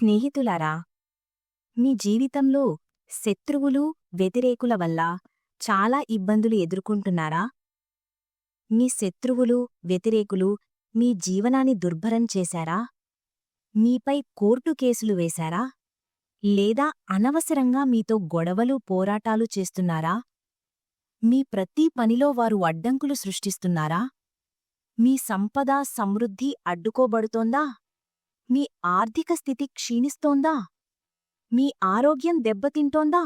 స్నేహితులారా మీ జీవితంలో శత్రువులు వ్యతిరేకుల వల్ల చాలా ఇబ్బందులు ఎదుర్కొంటున్నారా? మీ శత్రువులు వ్యతిరేకులు మీ జీవనాన్ని దుర్భరం చేశారా? మీపై కోర్టు కేసులు వేశారా? లేదా అనవసరంగా మీతో గొడవలు పోరాటాలు చేస్తున్నారా? మీ ప్రతి పనిలో వారు అడ్డంకులు సృష్టిస్తున్నారా? మీ సంపద సమృద్ధి అడ్డుకోబడుతోందా? మీ ఆర్థిక స్థితి క్షీణిస్తోందా? మీ ఆరోగ్యం దెబ్బతింటోందా?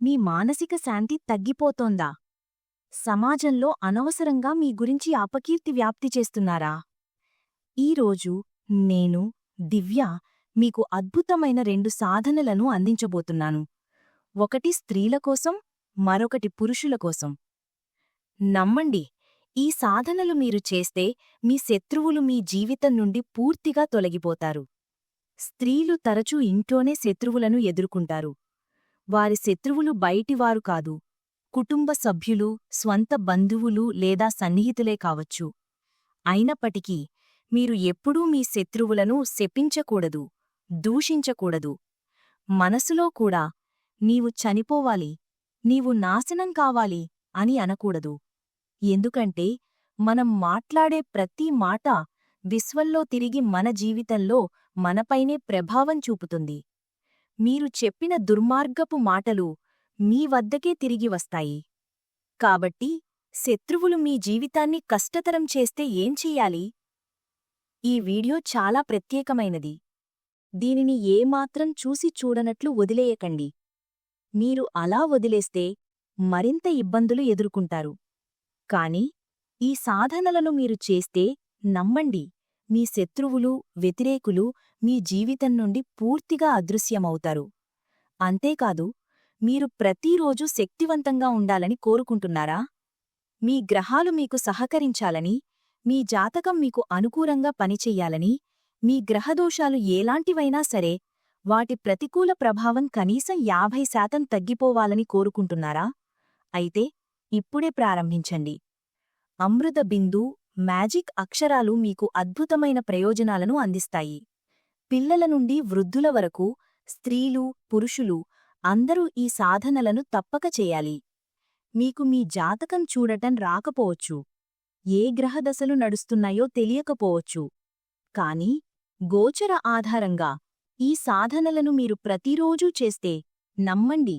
మీ మానసిక శాంతి తగ్గిపోతోందా? సమాజంలో అనవసరంగా మీ గురించి అపకీర్తి వ్యాప్తి చేస్తున్నారా? ఈరోజు నేను దివ్య మీకు అద్భుతమైన రెండు సాధనలను అందించబోతున్నాను. ఒకటి స్త్రీల కోసం మరొకటి పురుషుల కోసం. నమ్మండి. ఈ సాధనలు మీరు చేస్తే మీ శత్రువులు మీ జీవితం నుండి పూర్తిగా తొలగిపోతారు. స్త్రీలు తరచూ ఇంట్లోనే శత్రువులను ఎదుర్కొంటారు. వారి శత్రువులు బయటివారు కాదు. కుటుంబ సభ్యులు స్వంత బంధువులు లేదా సన్నిహితులే కావచ్చు. అయినప్పటికీ మీరు ఎప్పుడూ మీ శత్రువులను శపించకూడదు దూషించకూడదు. మనసులో కూడా నీవు చనిపోవాలి నీవు నాశనం కావాలి అని అనకూడదు. ఎందుకంటే మనం మాట్లాడే ప్రతి మాట విశ్వంలో తిరిగి మన జీవితంలో మనపైనే ప్రభావం చూపుతుంది. మీరు చెప్పిన దుర్మార్గపు మాటలు మీ వద్దకే తిరిగి వస్తాయి. కాబట్టి శత్రువులు మీ జీవితాన్ని కష్టతరం చేస్తే ఏం చెయ్యాలి ఈ వీడియో చాలా ప్రత్యేకమైనది. దీనిని ఏమాత్రం చూసి చూడనట్లు వదిలేయకండి. మీరు అలా వదిలేస్తే మరింత ఇబ్బందులు ఎదుర్కొంటారు. కాని ఈ సాధనలను మీరు చేస్తే నమ్మండి. మీ శత్రువులు వ్యతిరేకులు మీ జీవితం నుండి పూర్తిగా అదృశ్యమవుతారు. అంతేకాదు మీరు ప్రతిరోజు శక్తివంతంగా ఉండాలని కోరుకుంటున్నారా? మీ గ్రహాలు మీకు సహకరించాలని మీ జాతకం మీకు అనుకూలంగా పనిచెయ్యాలని మీ గ్రహదోషాలు ఏలాంటివైనా సరే వాటి ప్రతికూల ప్రభావం కనీసం యాభై శాతం తగ్గిపోవాలని కోరుకుంటున్నారా? అయితే ఇప్పుడే ప్రారంభించండి. అమృత బిందు మ్యాజిక్ అక్షరాలు మీకు అద్భుతమైన ప్రయోజనాలను అందిస్తాయి. పిల్లల నుండి వృద్ధుల వరకు స్త్రీలు పురుషులు అందరూ ఈ సాధనలను తప్పక చేయాలి. మీకు మీ జాతకం చూడటం రాకపోవచ్చు. ఏ గ్రహదశలు నడుస్తున్నాయో తెలియకపోవచ్చు. కాని గోచర ఆధారంగా ఈ సాధనలను మీరు ప్రతిరోజూ చేస్తే నమ్మండి.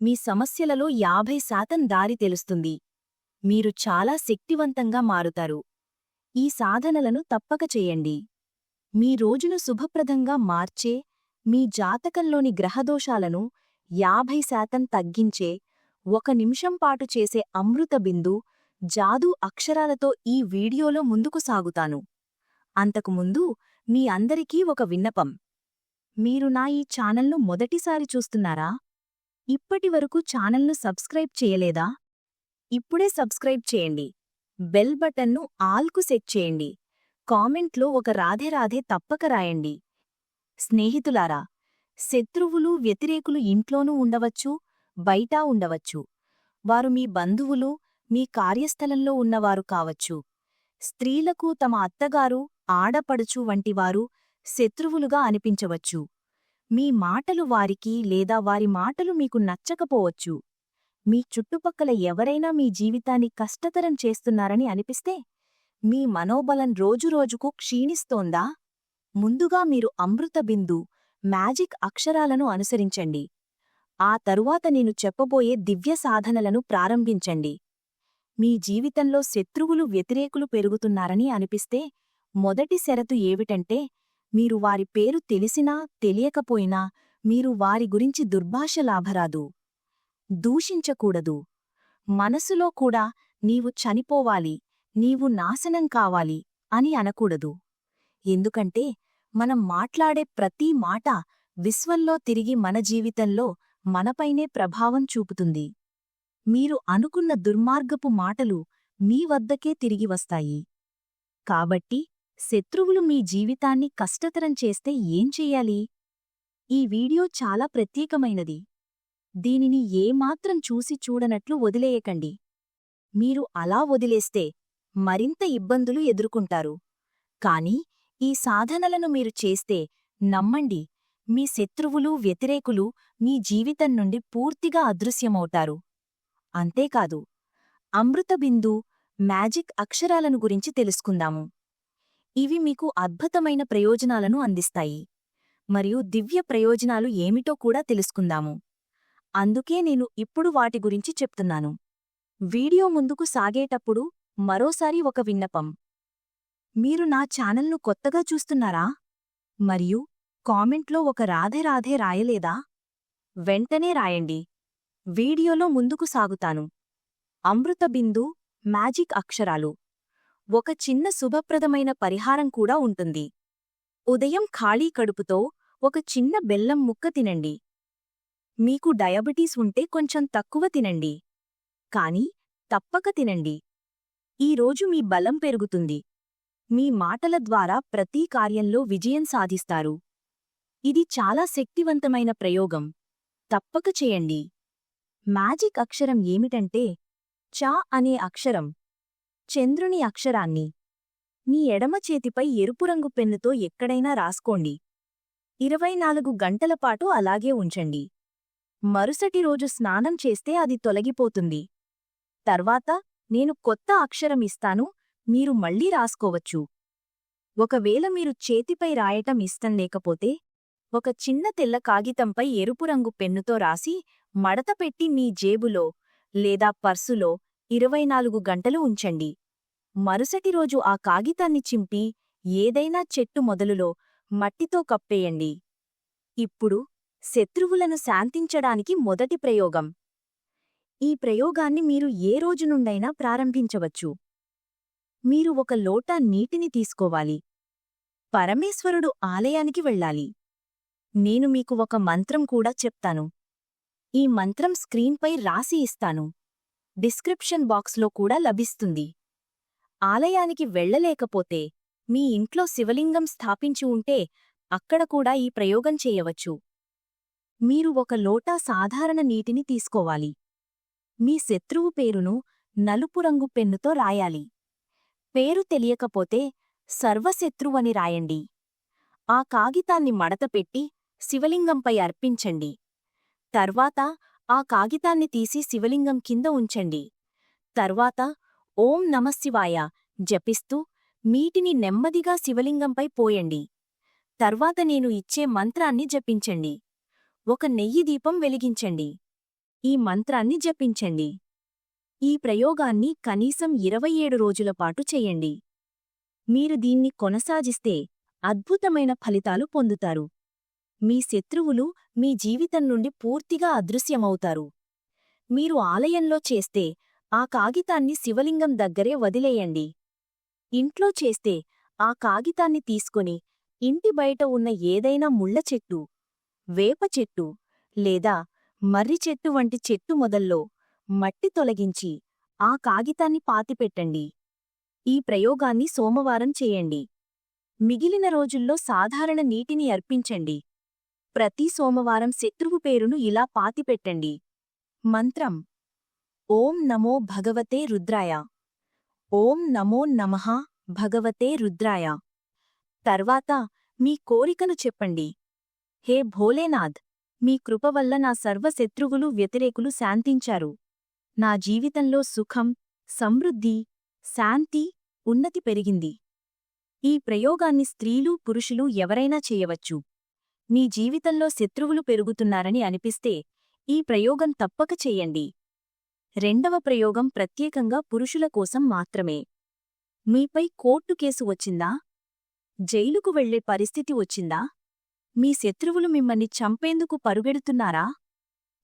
మీ సమస్యలలో యాభై శాతం దారి తెలుస్తుంది. మీరు చాలా శక్తివంతంగా మారుతారు. ఈ సాధనలను తప్పక చేయండి. మీ రోజును శుభప్రదంగా మార్చే మీ జాతకంలోని గ్రహదోషాలను యాభై శాతం తగ్గించే ఒక నిమిషం పాటు చేసే అమృత బిందు జాదూ అక్షరాలతో ఈ వీడియోలో ముందుకు సాగుతాను. అంతకుముందు మీ అందరికీ ఒక విన్నపం. మీరు నా ఈ ఛానల్ను మొదటిసారి చూస్తున్నారా? ఇప్పటివరకు ఛానల్ను సబ్స్క్రైబ్ చేయలేదా? ఇప్పుడే సబ్స్క్రైబ్ చేయండి. బెల్ బటన్ను ఆల్కు సెట్ చేయండి. కామెంట్లో ఒక రాధే రాధే తప్పక రాయండి. స్నేహితులారా శత్రువులు వ్యతిరేకులు ఇంట్లోనూ ఉండవచ్చు బయటా ఉండవచ్చు. వారు మీ బంధువులు మీ కార్యస్థలంలో ఉన్నవారు కావచ్చు. స్త్రీలకు తమ అత్తగారు ఆడపడుచు వంటివారు శత్రువులుగా అనిపించవచ్చు. మీ మాటలు వారికి లేదా వారి మాటలు మీకు నచ్చకపోవచ్చు. మీ చుట్టుపక్కల ఎవరైనా మీ జీవితాన్ని కష్టతరం చేస్తున్నారని అనిపిస్తే మీ మనోబలం రోజురోజుకు క్షీణిస్తోందా? ముందుగా మీరు అమృత బిందు మ్యాజిక్ అక్షరాలను అనుసరించండి. ఆ తరువాత నేను చెప్పబోయే దివ్య సాధనలను ప్రారంభించండి. మీ జీవితంలో శత్రువులు వ్యతిరేకులు పెరుగుతున్నారని అనిపిస్తే మొదటి షరతు ఏమిటంటే మీరు వారి పేరు తెలిసినా తెలియకపోయినా మీరు వారి గురించి దుర్భాష లాభరాదు దూషించకూడదు. మనసులో కూడా నీవు చనిపోవాలి నీవు నాశనం కావాలి అని అనకూడదు. ఎందుకంటే మనం మాట్లాడే ప్రతి మాట విశ్వంలో తిరిగి మన జీవితంలో మనపైనే ప్రభావం చూపుతుంది. మీరు అనుకున్న దుర్మార్గపు మాటలు మీ వద్దకే తిరిగి వస్తాయి. కాబట్టి శత్రువులు మీ జీవితాన్ని కష్టతరం చేస్తే ఏం చెయ్యాలి ఈ వీడియో చాలా ప్రత్యేకమైనది. దీనిని ఏమాత్రం చూసి చూడనట్లు వదిలేయకండి. మీరు అలా వదిలేస్తే మరింత ఇబ్బందులు ఎదుర్కొంటారు. కాని ఈ సాధనలను మీరు చేస్తే నమ్మండి మీ శత్రువులు వ్యతిరేకులు మీ జీవితం నుండి పూర్తిగా అదృశ్యమవుతారు. అంతేకాదు అమృతబిందు మ్యాజిక్ అక్షరాలను గురించి తెలుసుకుందాము. ఇవి మీకు అద్భుతమైన ప్రయోజనాలను అందిస్తాయి. మరియు దివ్య ప్రయోజనాలు ఏమిటో కూడా తెలుసుకుందాము. అందుకే నేను ఇప్పుడు వాటి గురించి చెప్తున్నాను. వీడియో ముందుకు సాగేటప్పుడు మరోసారి ఒక విన్నపం. మీరు నా ఛానల్ను కొత్తగా చూస్తున్నారా? మరియు కామెంట్లో ఒక రాధే రాధే రాయలేదా? వెంటనే రాయండి. వీడియోలో ముందుకు సాగుతాను. అమృతబిందు మ్యాజిక్ అక్షరాలు. ఒక చిన్న శుభప్రదమైన పరిహారం కూడా ఉంటుంది. ఉదయం ఖాళీ కడుపుతో ఒక చిన్న బెల్లం ముక్క తినండి. మీకు డయాబెటీస్ ఉంటే కొంచెం తక్కువ తినండి. కాని తప్పక తినండి. ఈరోజు మీ బలం పెరుగుతుంది. మీ మాటల ద్వారా ప్రతి కార్యంలో విజయం సాధిస్తారు. ఇది చాలా శక్తివంతమైన ప్రయోగం. తప్పక చేయండి. మ్యాజిక్ అక్షరం ఏమిటంటే చా అనే అక్షరం. చంద్రుని అక్షరాన్ని. మీ ఎడమ చేతిపై ఎరుపు రంగు పెన్నుతో ఎక్కడైనా రాసుకోండి. ఇరవై నాలుగు గంటలపాటు అలాగే ఉంచండి. మరుసటి రోజు స్నానం చేస్తే అది తొలగిపోతుంది. తర్వాత నేను కొత్త అక్షరం ఇస్తాను మీరు మళ్ళీ రాసుకోవచ్చు. ఒకవేళ మీరు చేతిపై రాయటం ఇష్టం లేకపోతే ఒక చిన్న తెల్ల కాగితంపై ఎరుపు రంగు పెన్నుతో రాసి మడతపెట్టి మీ జేబులో లేదా పర్సులో ఇరవై నాలుగు గంటలు ఉంచండి. మరుసటి రోజు ఆ కాగితాన్ని చింపి ఏదైనా చెట్టు మొదలులో మట్టితో కప్పేయండి. ఇప్పుడు శత్రువులను శాంతించడానికి మొదటి ప్రయోగం. ఈ ప్రయోగాన్ని మీరు ఏ రోజు నుండైనా ప్రారంభించవచ్చు. మీరు ఒక లోటా నీటిని తీసుకోవాలి. పరమేశ్వరుడు ఆలయానికి వెళ్ళాలి. నేను మీకు ఒక మంత్రం కూడా చెప్తాను. ఈ మంత్రం స్క్రీన్పై రాసి ఇస్తాను. డిస్క్రిప్షన్ బాక్స్లో కూడా లభిస్తుంది. ఆలయానికి వెళ్ళలేకపోతే మీ ఇంట్లో శివలింగం స్థాపించి ఉంటే అక్కడ కూడా ఈ ప్రయోగం చేయవచ్చు. మీరు ఒక లోటా సాధారణ నీటిని తీసుకోవాలి. మీ శత్రువు పేరును నలుపు రంగు పెన్నుతో రాయాలి. పేరు తెలియకపోతే సర్వశత్రువని రాయండి. ఆ కాగితాన్ని మడతపెట్టి శివలింగంపై అర్పించండి. తర్వాత ఆ కాగితాన్ని తీసి శివలింగం కింద ఉంచండి. తర్వాత ఓం నమశివాయ జపిస్తూ మీటిని నెమ్మదిగా శివలింగంపై పోయండి. తర్వాత నేను ఇచ్చే మంత్రాన్ని జపించండి. ఒక నెయ్యి దీపం వెలిగించండి. ఈ మంత్రాన్ని జపించండి. ఈ ప్రయోగాన్ని కనీసం ఇరవై ఏడు రోజుల పాటు చెయ్యండి మీరు దీన్ని కొనసాగిస్తే అద్భుతమైన ఫలితాలు పొందుతారు. మీ శత్రువులు మీ జీవితం నుండి పూర్తిగా అదృశ్యమవుతారు. మీరు ఆలయంలో చేస్తే ఆ కాగితాన్ని శివలింగం దగ్గరే వదిలేయండి. ఇంట్లో చేస్తే ఆ కాగితాన్ని తీసుకొని ఇంటి బయట ఉన్న ఏదైనా ముళ్ళ చెట్టు వేప చెట్టు లేదా మర్రి చెట్టు వంటి చెట్టు మొదల్లో మట్టి తొలగించి ఆ కాగితాన్ని పాతిపెట్టండి. ఈ ప్రయోగాన్ని సోమవారం చేయండి. మిగిలిన రోజుల్లో సాధారణ నీటిని అర్పించండి. ప్రతి సోమవారం శత్రువు పేరును ఇలా పాతిపెట్టండి. మంత్రం. ఓం నమో భగవతే రుద్రాయ. ఓం నమో నమః భగవతే రుద్రాయ. తర్వాత మీ కోరికను చెప్పండి. హే భోలేనాథ్! మీ కృప వల్ల నా సర్వశత్రువులు వ్యతిరేకులు శాంతించారు. నా జీవితంలో సుఖం సమృద్ధి శాంతి ఉన్నతి పెరిగింది. ఈ ప్రయోగాన్ని స్త్రీలు పురుషులు ఎవరైనా చేయవచ్చు. మీ జీవితంలో శత్రువులు పెరుగుతున్నారని అనిపిస్తే ఈ ప్రయోగం తప్పక చెయ్యండి రెండవ ప్రయోగం ప్రత్యేకంగా పురుషుల కోసం మాత్రమే. మీపై కోర్టు కేసు వచ్చిందా? జైలుకు వెళ్ళే పరిస్థితి వచ్చిందా? మీ శత్రువులు మిమ్మల్ని చంపేందుకు పరుగెడుతున్నారా?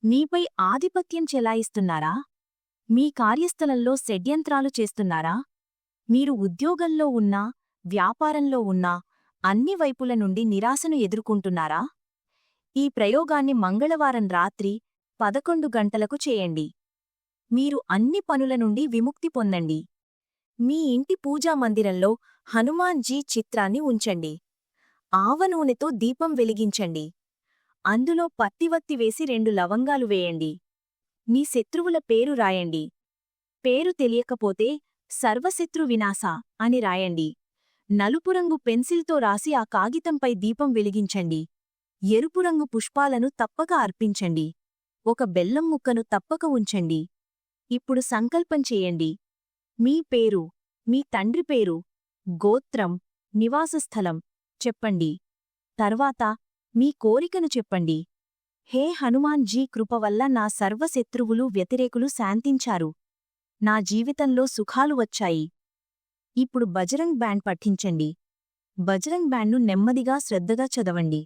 మీపై ఆధిపత్యం చెలాయిస్తున్నారా? మీ కార్యస్థలంలో షడ్యంత్రాలు చేస్తున్నారా? మీరు ఉద్యోగంలో ఉన్నా వ్యాపారంలో ఉన్నా అన్ని వైపుల నుండి నిరాశను ఎదుర్కొంటున్నారా? ఈ ప్రయోగాన్ని మంగళవారం రాత్రి పదకొండు గంటలకు చేయండి. మీరు అన్ని పనుల నుండి విముక్తి పొందండి. మీ ఇంటి పూజా మందిరంలో హనుమాన్జీ చిత్రాన్ని ఉంచండి. ఆవనూనెతో దీపం వెలిగించండి. అందులో పత్తివత్తి వేసి రెండు లవంగాలు వేయండి. మీ శత్రువుల పేరు రాయండి. పేరు తెలియకపోతే సర్వశత్రు వినాశ అని రాయండి. నలుపురంగు పెన్సిల్తో రాసి ఆ కాగితంపై దీపం వెలిగించండి. ఎరుపు రంగు పుష్పాలను తప్పక అర్పించండి. ఒక బెల్లం ముక్కను తప్పక ఉంచండి. ఇప్పుడు సంకల్పం చేయండి. మీ పేరు మీ తండ్రి పేరు గోత్రం నివాసస్థలం చెప్పండి. తర్వాత మీ కోరికను చెప్పండి. హే హనుమాన్ జీ కృప వల్ల నా సర్వశత్రువులు వ్యతిరేకులు శాంతించారు. నా జీవితంలో సుఖాలు వచ్చాయి. ఇప్పుడు బజరంగ్ బ్యాండ్ పఠించండి. బజరంగ్ బ్యాండ్ను నెమ్మదిగా శ్రద్ధగా చదవండి.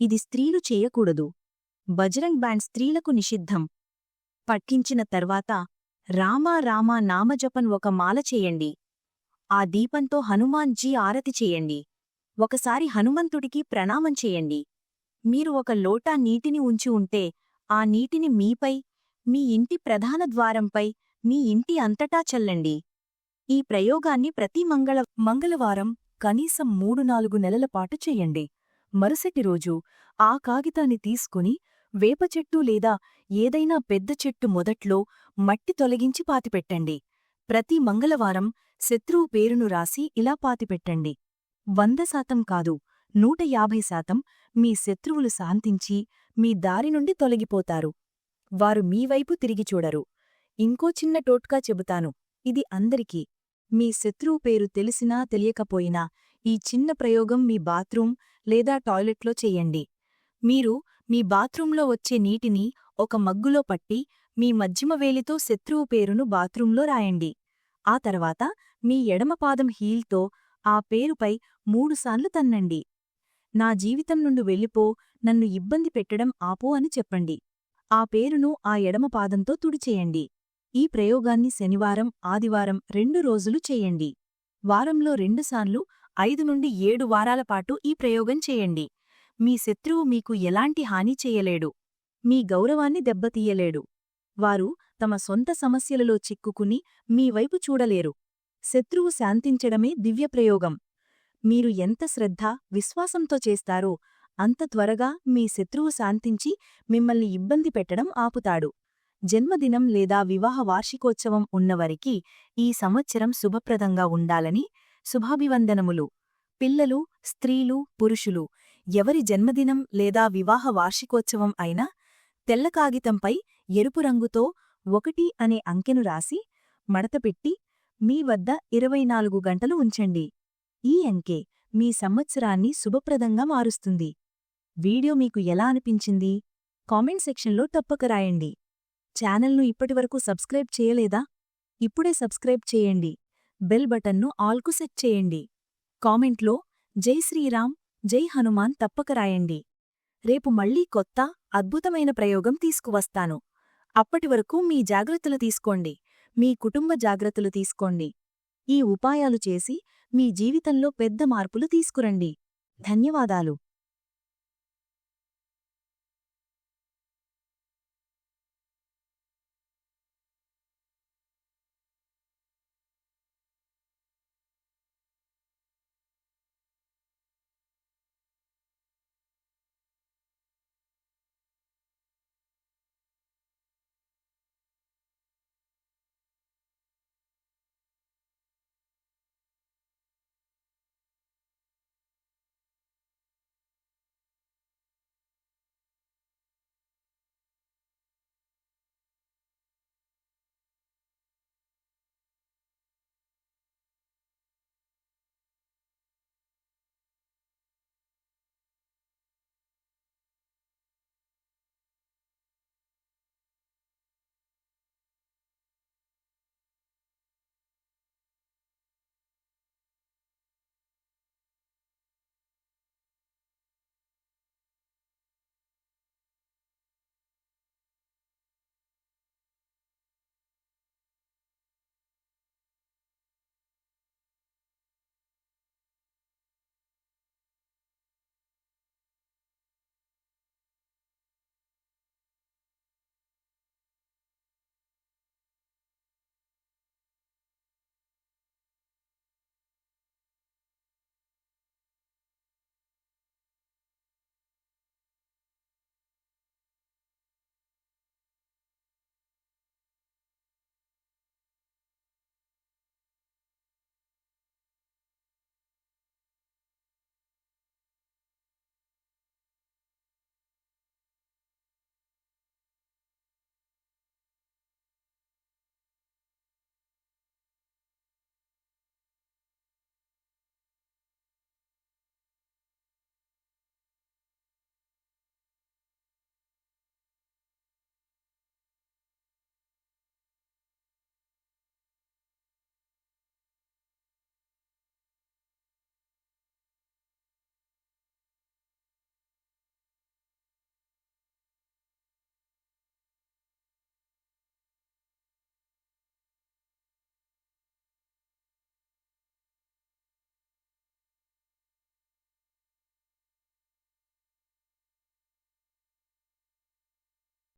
ఇది స్త్రీలు చేయకూడదు. బజరంగ్ బ్యాండ్ స్త్రీలకు నిషిద్ధం. పట్టించిన తర్వాత రామా రామా నామజపన్ ఒక మాల చేయండి. ఆ దీపంతో హనుమాన్ జీ ఆరతి చేయండి. ఒకసారి హనుమంతుడికి ప్రణామం చేయండి. మీరు ఒక లోటా నీటిని ఉంచి ఉంటే ఆ నీటిని మీపై మీ ఇంటి ప్రధాన ద్వారంపై మీ ఇంటి అంతటా చల్లండి. ఈ ప్రయోగాన్ని ప్రతి మంగళ మంగళవారం కనీసం మూడు నాలుగు నెలల పాటు చెయ్యండి మరుసటి రోజు ఆ కాగితాన్ని తీసుకుని వేపచెట్టు లేదా ఏదైనా పెద్ద చెట్టు మొదట్లో మట్టి తొలగించి పాతిపెట్టండి. ప్రతి మంగళవారం శత్రువు పేరును రాసి ఇలా పాతిపెట్టండి. వంద శాతం కాదు నూట యాభై శాతం మీ శత్రువులు శాంతించి మీ దారి నుండి తొలగిపోతారు. వారు మీవైపు తిరిగి చూడరు. ఇంకో చిన్న టోట్కా చెబుతాను. ఇది అందరికీ మీ శత్రువు పేరు తెలిసినా తెలియకపోయినా ఈ చిన్న ప్రయోగం మీ బాత్రూం లేదా టాయిలెట్లో చెయ్యండి మీరు మీ బాత్రూంలో వచ్చే నీటిని ఒక మగ్గులో పట్టి మీ మధ్యమవేలితో శత్రువు పేరును బాత్రూంలో రాయండి. ఆ తర్వాత మీ ఎడమపాదం హీల్తో ఆ పేరుపై మూడుసార్లు తన్నండి. నా జీవితం నుండి వెళ్ళిపో నన్ను ఇబ్బంది పెట్టడం ఆపో అని చెప్పండి. ఆ పేరును ఆ ఎడమపాదంతో తుడిచేయండి. ఈ ప్రయోగాన్ని శనివారం ఆదివారం రెండు రోజులు చేయండి. వారంలో రెండుసార్లు ఐదు నుండి ఏడు వారాల పాటు ఈ ప్రయోగం చేయండి. మీ శత్రువు మీకు ఎలాంటి హాని చేయలేడు. మీ గౌరవాన్ని దెబ్బతీయలేడు. వారు తమ సొంత సమస్యలలో చిక్కుకుని మీ వైపు చూడలేరు. శత్రువు శాంతించడమే దివ్యప్రయోగం మీరు ఎంత శ్రద్ధ విశ్వాసంతో చేస్తారో అంత త్వరగా మీ శత్రువు శాంతించి మిమ్మల్ని ఇబ్బంది పెట్టడం ఆపుతాడు. జన్మదినం లేదా వివాహ వార్షికోత్సవం ఉన్నవరికి ఈ సంవత్సరం శుభప్రదంగా ఉండాలని శుభాభివందనములు. పిల్లలు స్త్రీలు పురుషులు ఎవరి జన్మదినం లేదా వివాహ వార్షికోత్సవం అయినా తెల్ల కాగితంపై ఎరుపు రంగుతో ఒకటి అనే అంకెను రాసి మడతపెట్టి మీ వద్ద ఇరవై నాలుగు గంటలు ఉంచండి. ఈ అంకె మీ సంవత్సరాన్ని శుభప్రదంగా మారుస్తుంది. వీడియో మీకు ఎలా అనిపించింది? కామెంట్ సెక్షన్లో తప్పక రాయండి. ఛానల్ను ఇప్పటివరకు సబ్స్క్రైబ్ చేయలేదా? ఇప్పుడే సబ్స్క్రైబ్ చేయండి. బెల్ బటన్ను ఆల్కు సెట్ చేయండి. కామెంట్లో జై శ్రీరామ్ జై హనుమాన్ తప్పక రాయండి. రేపు మళ్ళీ కొత్త అద్భుతమైన ప్రయోగం తీసుకువస్తాను. అప్పటివరకు మీ జాగ్రత్తలు తీసుకోండి. మీ కుటుంబ జాగ్రత్తలు తీసుకోండి. ఈ ఉపాయాలు చేసి మీ జీవితంలో పెద్ద మార్పులు తీసుకురండి. ధన్యవాదాలు.